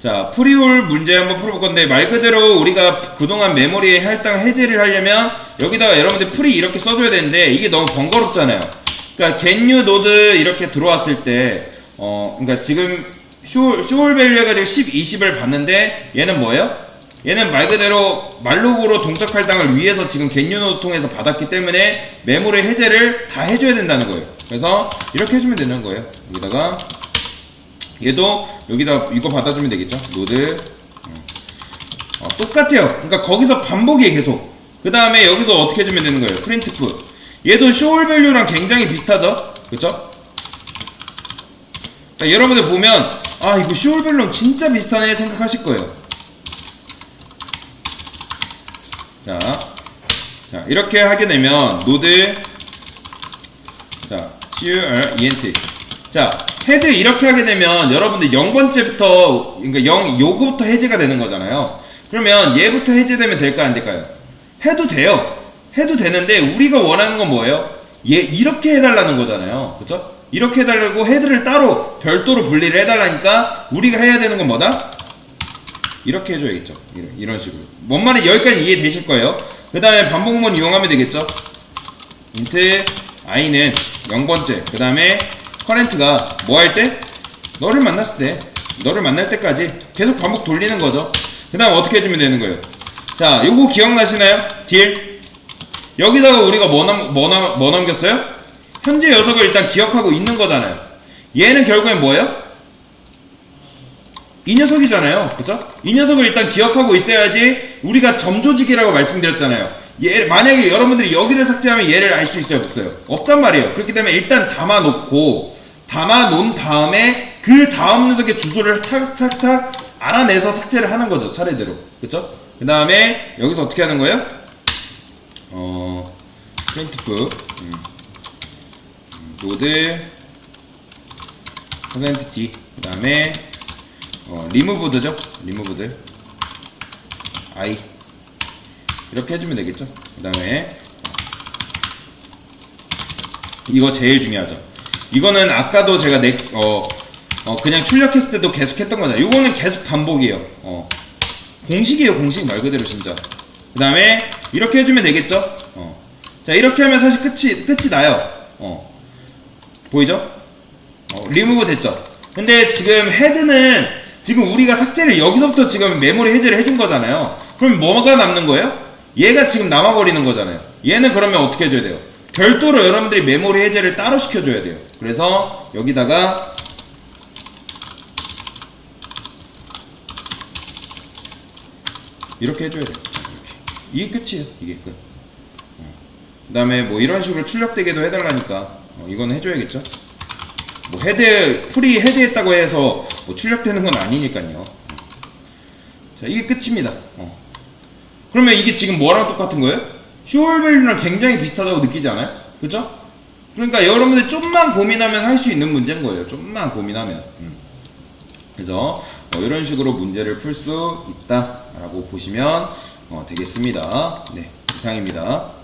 자, 프리홀 문제 한번 풀어볼 건데, 말 그대로 우리가 그동안 메모리에 할당 해제를 하려면, 여기다가 여러분들 프리 이렇게 써줘야 되는데, 이게 너무 번거롭잖아요. 그러니까, 겐유 노드 이렇게 들어왔을 때, 어, 그러니까 지금 쇼, 쇼울 밸류 해가지고 10, 20을 봤는데, 얘는 뭐예요? 얘는 말 그대로 말록으로 동작 할당을 위해서 지금 겐유 노드 통해서 받았기 때문에, 메모리 해제를 다 해줘야 된다는 거예요. 그래서, 이렇게 해주면 되는 거예요. 여기다가, 얘도 여기다 이거 받아주면 되겠죠? 노드 어, 똑같아요. 그러니까 거기서 반복이에요 계속. 그 다음에 여기도 어떻게 해주면 되는 거예요? 프린트프. 얘도 쇼울 밸류랑 굉장히 비슷하죠? 그쵸? 자, 여러분들 보면 아 이거 쇼울 밸류랑 진짜 비슷하네 생각하실 거예요. 자, 자 이렇게 하게 되면 노드 자, CUR, ENT. 자, 헤드 이렇게 하게 되면 여러분들 0번째부터, 그러니까 0, 요거부터 해제가 되는 거잖아요. 그러면 얘부터 해제되면 될까요, 안 될까요? 해도 돼요. 해도 되는데, 우리가 원하는 건 뭐예요? 얘, 이렇게 해달라는 거잖아요. 그쵸? 이렇게 해달라고 헤드를 따로, 별도로 분리를 해달라니까, 우리가 해야 되는 건 뭐다? 이렇게 해줘야겠죠. 이런, 이런 식으로. 뭔 말인지 여기까지 이해되실 거예요. 그 다음에 반복문 이용하면 되겠죠. 인트 i는 0번째 그 다음에 커렌트가 뭐 할 때? 너를 만났을 때 너를 만날 때까지 계속 반복 돌리는 거죠 그 다음 어떻게 해주면 되는 거예요 자 요거 기억나시나요? 딜 여기다가 우리가 뭐, 남, 뭐, 남, 뭐 남겼어요? 현재 녀석을 일단 기억하고 있는 거잖아요 얘는 결국엔 뭐예요? 이 녀석이잖아요. 그죠? 이 녀석을 일단 기억하고 있어야지 우리가 점조직이라고 말씀드렸잖아요. 얘, 만약에 여러분들이 여기를 삭제하면 얘를 알 수 있어요? 없어요? 없단 말이에요. 그렇기 때문에 일단 담아놓고, 담아 놓은 다음에 그 다음 녀석의 주소를 착착착 알아내서 삭제를 하는 거죠. 차례대로. 그쵸? 그 다음에 여기서 어떻게 하는 거예요? 어, 프린트프, 음. 노드, 퍼센트 T, 그 다음에 어, 리무브드죠? 리무브드 i 이렇게 해주면 되겠죠? 그 다음에 이거 제일 중요하죠. 이거는 아까도 제가 내, 어, 어, 그냥 출력했을 때도 계속 했던 거잖아요. 이거는 계속 반복이에요. 어. 공식이에요, 공식 말 그대로 진짜. 그 다음에 이렇게 해주면 되겠죠? 어. 자, 이렇게 하면 사실 끝이, 끝이 나요. 어. 보이죠? 어, 리무브 됐죠? 근데 지금 헤드는 지금 우리가 삭제를 여기서부터 지금 메모리 해제를 해준 거잖아요. 그럼 뭐가 남는 거예요? 얘가 지금 남아버리는 거잖아요. 얘는 그러면 어떻게 해줘야 돼요? 별도로 여러분들이 메모리 해제를 따로 시켜줘야 돼요. 그래서 여기다가 이렇게 해줘야 돼요. 이렇게. 이게 끝이에요. 이게 끝. 그 다음에 뭐 이런 식으로 출력되게도 해달라니까 어, 이거는 해줘야겠죠. 뭐 헤드 풀이 헤드했다고 해서 뭐 출력되는 건 아니니까요. 자 이게 끝입니다. 어. 그러면 이게 지금 뭐랑 똑같은 거예요? 쇼얼밸류랑 굉장히 비슷하다고 느끼지 않아요? 그죠? 그러니까 여러분들 좀만 고민하면 할 수 있는 문제인 거예요. 좀만 고민하면. 음. 그래서 어, 이런 식으로 문제를 풀 수 있다라고 보시면 어, 되겠습니다. 네, 이상입니다.